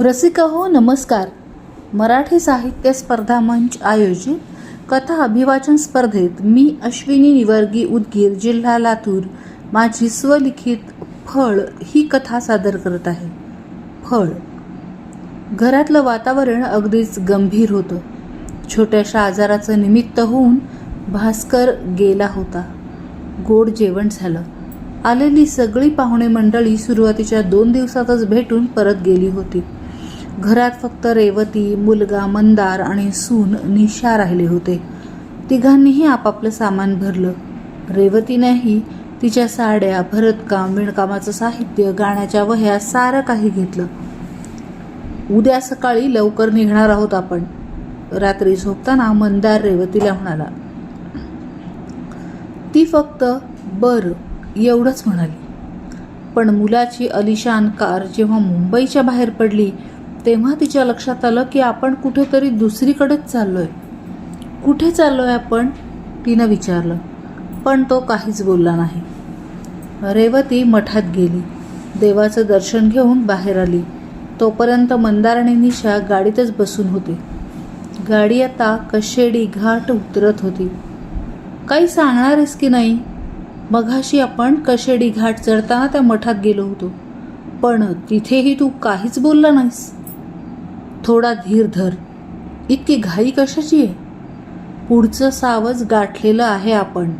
रसिका हो नमस्कार. मराठी साहित्य स्पर्धा मंच आयोजित कथा अभिवाचन स्पर्धेत मी अश्विनी निवर्गी उदगीर जिल्हा लातूर माझी स्वलिखित फळ ही कथा सादर करत आहे. फळ. घरातलं वातावरण अगदीच गंभीर होतं. छोट्याशा आजाराचं निमित्त होऊन भास्कर गेला होता. गोड जेवण झालं. आलेली सगळी पाहुणे मंडळी सुरुवातीच्या दोन दिवसातच भेटून परत गेली होती. घरात फक्त रेवती मुलगा मंदार आणि सून निशा राहिले होते. तिघांनीही आपापलं सामान भरलं. रेवतीनेही तिच्या साड्या भरतकाम विणकामाचं साहित्य गाण्याच्या वह्या सारं काही घेतलं. उद्या सकाळी लवकर निघणार आहोत आपण. रात्री झोपताना मंदार रेवतीला म्हणाला ती फक्त बर एवढंच म्हणाली. पण मुलाची अलिशान कार जेव्हा मुंबईच्या बाहेर पडली तेव्हा तिच्या लक्षात आलं की आपण कुठेतरी दुसरीकडेच चाललोय. कुठे चाललोय आपण? तिनं विचारलं. पण तो काहीच बोलला नाही. रेवती मठात गेली. देवाचं दर्शन घेऊन बाहेर आली. तोपर्यंत मंदार आणि निशा गाडीतच बसून होती. गाडी आता कशेडी घाट उतरत होती. काही सांगणारेस की नाही? मघाशी आपण कशेडी घाट चढताना त्या मठात गेलो होतो. पण तिथेही तू काहीच बोलला नाहीस. थोडा धीर धर. इतकी घाई कशाची आहे? पुढचं सावज गाठलेलं आहे आपण.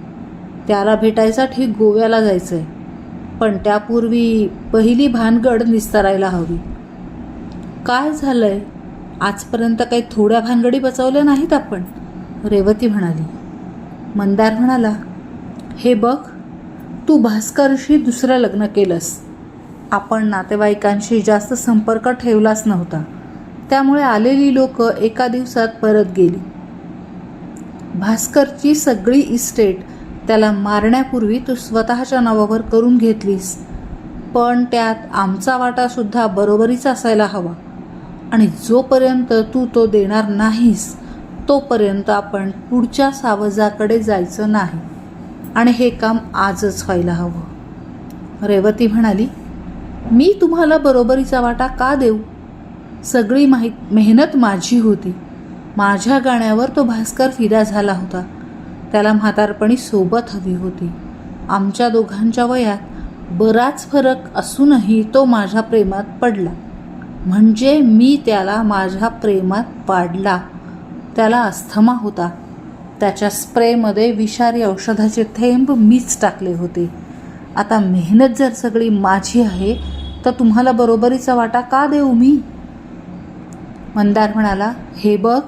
त्याला भेटायसाठी गोव्याला जायचं आहे पण त्यापूर्वी पहिली भानगड निस्तारायला हवी. काय झालं आहे आजपर्यंत काही थोड्या भानगडी बचवल्या नाहीत आपण? रेवती म्हणाली. मंदार म्हणाला हे बघ तू भास्करशी दुसरं लग्न केलंस. आपण नातेवाईकांशी जास्त संपर्क ठेवलाच नव्हता. त्यामुळे आलेली लोक एका दिवसात परत गेली. भास्करची सगळी इस्टेट त्याला मारण्यापूर्वी तू स्वतःच्या नावावर करून घेतलीस. पण त्यात आमचा वाटासुद्धा बरोबरीच असायला हवा. आणि जोपर्यंत तू तो देणार नाहीस तोपर्यंत आपण पुढच्या सावजाकडे जायचं नाही. आणि हे काम आजच व्हायला हवं. रेवती म्हणाली मी तुम्हाला बरोबरीचा वाटा का देऊ? सगळी माहीत मेहनत माझी होती. माझ्या गाण्यावर तो भास्कर फिदा झाला होता. त्याला म्हातारपणी सोबत हवी होती. आमच्या दोघांच्या वयात बराच फरक असूनही तो माझ्या प्रेमात पडला. म्हणजे मी त्याला माझ्या प्रेमात पाडला. त्याला अस्थमा होता. त्याच्या स्प्रेमध्ये विषारी औषधाचे थेंब मीच टाकले होते. आता मेहनत जर सगळी माझी आहे तर तुम्हाला बरोबरीचा वाटा का देऊ मी? मंदार म्हणाला हे बघ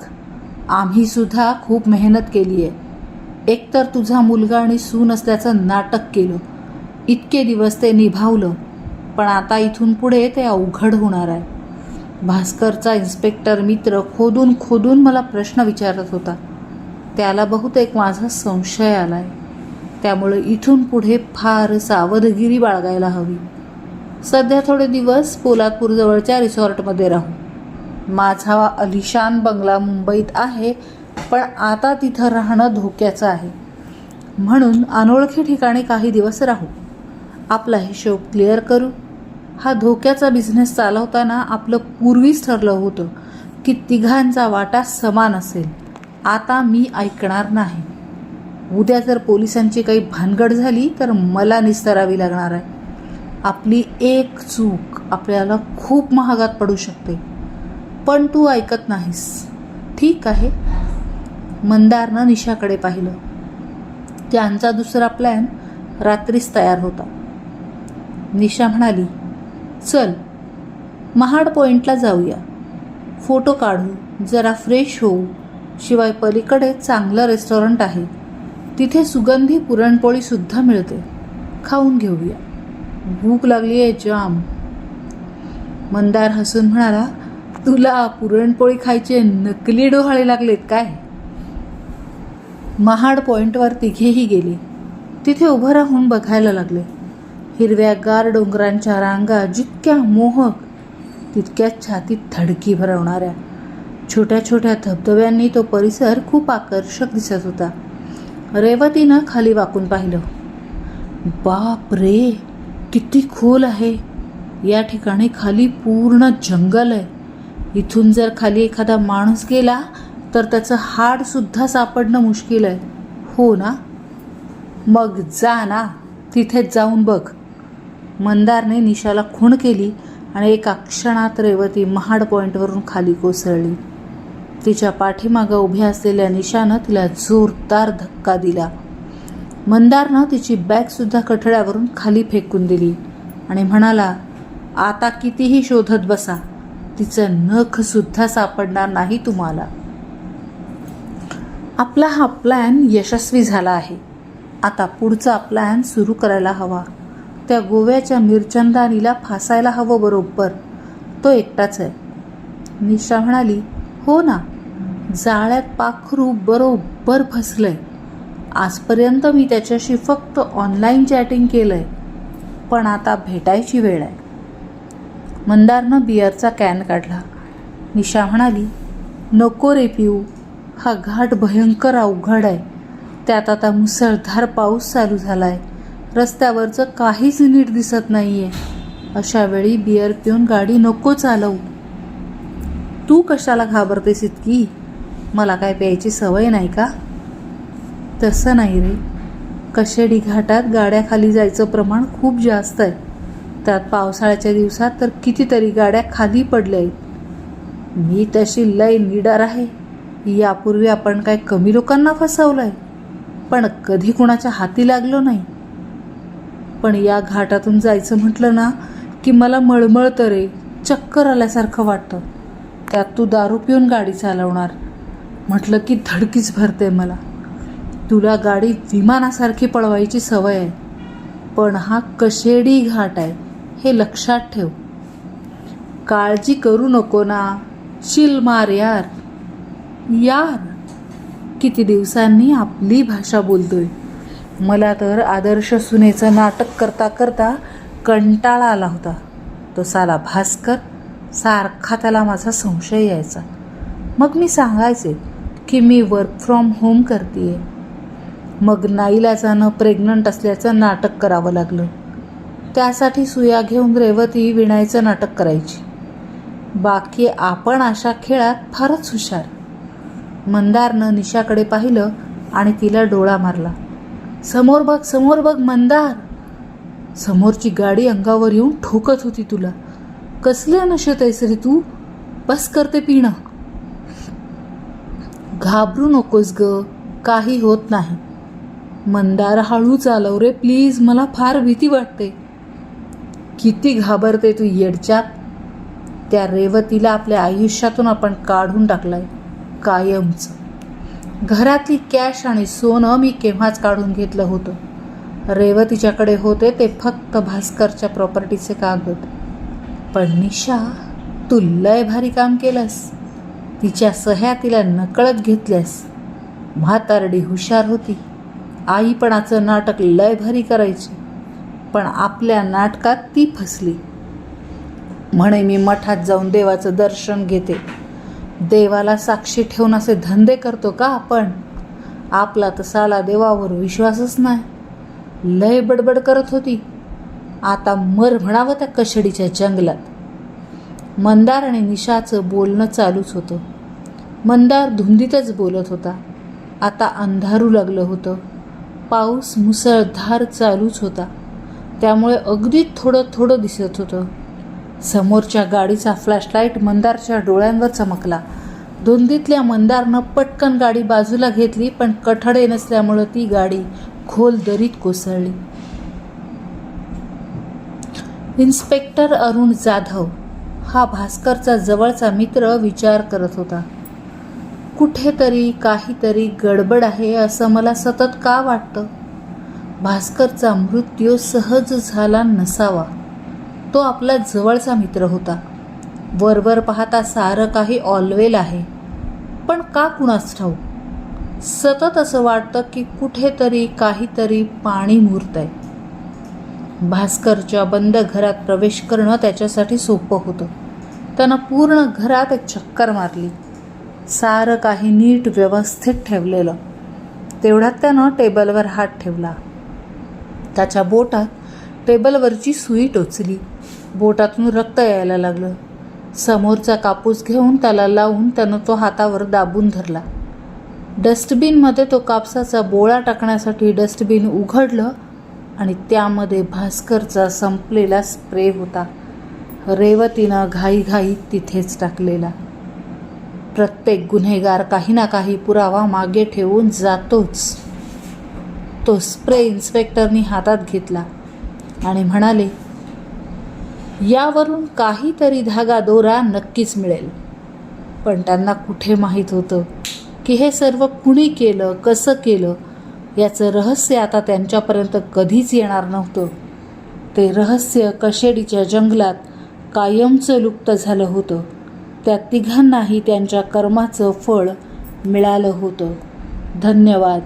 आम्हीसुद्धा खूप मेहनत केली आहे एकतर तुझा मुलगा आणि सून असल्याचं नाटक केलं. इतके दिवस ते निभावलं पण आता इथून पुढे ते अवघड होणार आहे. भास्करचा इन्स्पेक्टर मित्र खोदून खोदून मला प्रश्न विचारत होता. त्याला बहुतेक माझा संशय आला आहे त्यामुळे इथून पुढे फार सावधगिरी बाळगायला हवी. सध्या थोडे दिवस पोलादपूरजवळच्या रिसॉर्टमध्ये राहू. माझा अलिशान बंगला मुंबईत आहे पण आता तिथं राहणं धोक्याचं आहे. म्हणून अनोळखी ठिकाणी काही दिवस राहू. आपला हिशोब क्लिअर करू. हा धोक्याचा बिझनेस चालवताना आपलं पूर्वीच ठरलं होतं की तिघांचा वाटा समान असेल. आता मी ऐकणार नाही. उद्या जर पोलिसांची काही भानगड झाली तर मला निस्तरावी लागणार आहे. आपली एक चूक आपल्याला खूप महागात पडू शकते. पण तू ऐकत नाहीस. ठीक आहे. मंदारनं निशाकडे पाहिलं. त्यांचा दुसरा प्लॅन रात्रीच तयार होता. निशा म्हणाली चल महाड पॉईंटला जाऊया. फोटो काढू जरा फ्रेश होऊ. शिवाय पलीकडे चांगलं रेस्टॉरंट आहे. तिथे सुगंधी पुरणपोळीसुद्धा मिळते. खाऊन घेऊया. भूक लागली आहे जाम. मंदार हसून म्हणाला तुला पुरणपोळी खायचे नकली डोहाळे लागलेत काय? महाड पॉईंटवर तिघेही गेले. तिथे उभं राहून बघायला लागले. हिरव्यागार डोंगरांच्या रांगा जितक्या मोहक तितक्या छातीत थडकी भरवणाऱ्या. छोट्या छोट्या धबधब्यांनी तो परिसर खूप आकर्षक दिसत होता. रेवतीनं खाली वाकून पाहिलं. बाप रे किती खोल आहे. या ठिकाणी खाली पूर्ण जंगल आहे. इथून जर खाली एखादा माणूस गेला तर त्याचं हाडसुद्धा सापडणं मुश्किल आहे. हो ना? मग जा ना. तिथेच जाऊन बघ. मंदारने निशाला खूण केली आणि एका क्षणात रेवती महाड पॉईंटवरून खाली कोसळली. तिच्या पाठीमागं उभ्या असलेल्या निशानं तिला जोरदार धक्का दिला. मंदारनं तिची बॅगसुद्धा कठड्यावरून खाली फेकून दिली आणि म्हणाला आता कितीही शोधत बसा. तिचं नखसुद्धा सापडणार नाही तुम्हाला. आपला हा प्लॅन यशस्वी झाला आहे. आता पुढचा प्लॅन सुरू करायला हवा. त्या गोव्याच्या मिरचंदानीला फासायला हवं बरोबर. तो एकटाच आहे. निशा म्हणाली हो ना. जाळ्यात पाखरू बरोबर फसलंय. आजपर्यंत मी त्याच्याशी फक्त ऑनलाईन चॅटिंग केलंय. पण आता भेटायची वेळ आहे. मंदारनं बियरचा कॅन काढला. निशा म्हणाली नको रे पिऊ हा घाट भयंकर अवघड आहे. त्यात आता मुसळधार पाऊस चालू झाला आहे रस्त्यावरचं काहीच नीट दिसत नाही अशा वेळी बियर पिऊन गाडी नको चालवू. तू कशाला घाबरतेस इतकी? मला काय प्यायची सवय नाही का? तसं नाही रे. कशेडी घाटात गाड्याखाली जायचं प्रमाण खूप जास्त आहे. त्यात पावसाळ्याच्या दिवसात तर कितीतरी गाड्या खाली पडल्या आहेत. मी तशी लय निडर आहे. यापूर्वी आपण काय कमी लोकांना फसवलंय? पण कधी कुणाच्या हाती लागलो नाही. पण या घाटातून जायचं म्हटलं ना की मला मळमळ रे चक्कर आल्यासारखं वाटतं. त्यात तू दारू पिऊन गाडी चालवणार. म्हटलं की धडकीच भरते मला. तुला गाडी विमानासारखी पळवायची सवय आहे. पण हा कशेडी घाट आहे. हे लक्षात ठेव. काळजी करू नको ना शिल मार यार. यार किती दिवसांनी आपली भाषा बोलतोय. मला तर आदर्श सुनेचं नाटक करता करता कंटाळा आला होता. तो साला भास्कर सारखा त्याला माझा संशय यायचा. मग मी सांगायचे की मी वर्क फ्रॉम होम करते मग नाईलाजानं प्रेग्नंट असल्याचं नाटक करावं लागलं. त्यासाठी सुया घेऊन रेवती विणायचं नाटक करायची. बाकी आपण अशा खेळात फारच हुशार. मंदारनं निशाकडे पाहिलं आणि तिला डोळा मारला. समोर बघ समोर बघ मंदार! समोरची गाडी अंगावर येऊन ठोकत होती तुला. कसल्या नशेत आहेस रे तू? बस करते पिणं. घाबरू नकोस ग काही होत नाही. मंदार हळू चालव रे प्लीज मला फार भीती वाटते. किती घाबरते तू येडच्यात? त्या रेवतीला आपल्या आयुष्यातून आपण काढून टाकलंय. कायमचं. घरातली कॅश आणि सोनं मी केव्हाच काढून घेतलं होतं? रेवतीच्याकडे होते ते फक्त भास्करच्या प्रॉपर्टीचे कागद. पण निशा तू लय भारी काम केलंस. तिच्या सह्या तिला नकळत घेतल्यास. म्हातारडी हुशार होती. आईपणाचं नाटक लय भारी करायची. पण आपल्या नाटकात ती फसली. म्हणे मी मठात जाऊन देवाचं दर्शन घेते. देवाला साक्षी ठेवून असे धंदे करतो का आपण? आपला तर साला देवावर विश्वासच नाही. लय बडबड करत होती. आता मर म्हणावं त्या कशडीच्या जंगलात. मंदार आणि निशाचं बोलणं चालूच होतं. मंदार धुंदीतच बोलत होता. आता अंधारू लागलं होतं. पाऊस मुसळधार चालूच होता. त्यामुळे अगदी थोडं थोडं दिसत होतं. समोरच्या गाडीचा फ्लॅशलाईट मंदारच्या डोळ्यांवर चमकला. धुंदीतल्या मंदारनं पटकन गाडी बाजूला घेतली पण कठडे नसल्यामुळं ती गाडी खोल दरीत कोसळली. इन्स्पेक्टर अरुण जाधव हा भास्करचा जवळचा मित्र विचार करत होता. कुठेतरी काहीतरी गडबड आहे असं मला सतत का वाटतं? भास्करचा मृत्यू सहज झाला नसावा. तो आपला जवळचा मित्र होता. वरवर पाहता सारं काही ऑलवेल आहे. पण का कुणास ठाऊ सतत असं वाटतं की कुठेतरी काहीतरी पाणी मुरत आहे भास्करच्या बंद घरात प्रवेश करणं त्याच्यासाठी सोपं होतं. त्यानं पूर्ण घरात एक चक्कर मारली. सारं काही नीट व्यवस्थित ठेवलेलं. तेवढ्यात त्यानं टेबलवर हात ठेवला. त्याच्या बोटात टेबलवरची सुई टोचली. बोटातून रक्त यायला लागलं. समोरचा कापूस घेऊन त्याला लावून त्यानं तो हातावर दाबून धरला. डस्टबिनमध्ये तो कापसाचा बोळा टाकण्यासाठी डस्टबिन उघडलं आणि त्यामध्ये भास्करचा संपलेला स्प्रे होता. रेवतीनं घाईघाईत तिथेच टाकलेला. प्रत्येक गुन्हेगार काही ना काही पुरावा मागे ठेवून जातोच. तो स्प्रे इन्स्पेक्टरनी हातात घेतला आणि म्हणाले यावरून काहीतरी धागा दोरा नक्कीच मिळेल. पण त्यांना कुठे माहीत होतं की हे सर्व कुणी केलं कसं केलं? याचं रहस्य आता त्यांच्यापर्यंत कधीच येणार नव्हतं. ते रहस्य कशेडीच्या जंगलात कायमचं लुप्त झालं होतं. त्या तिघांनाही त्यांच्या कर्माचं फळ मिळालं होतं. धन्यवाद.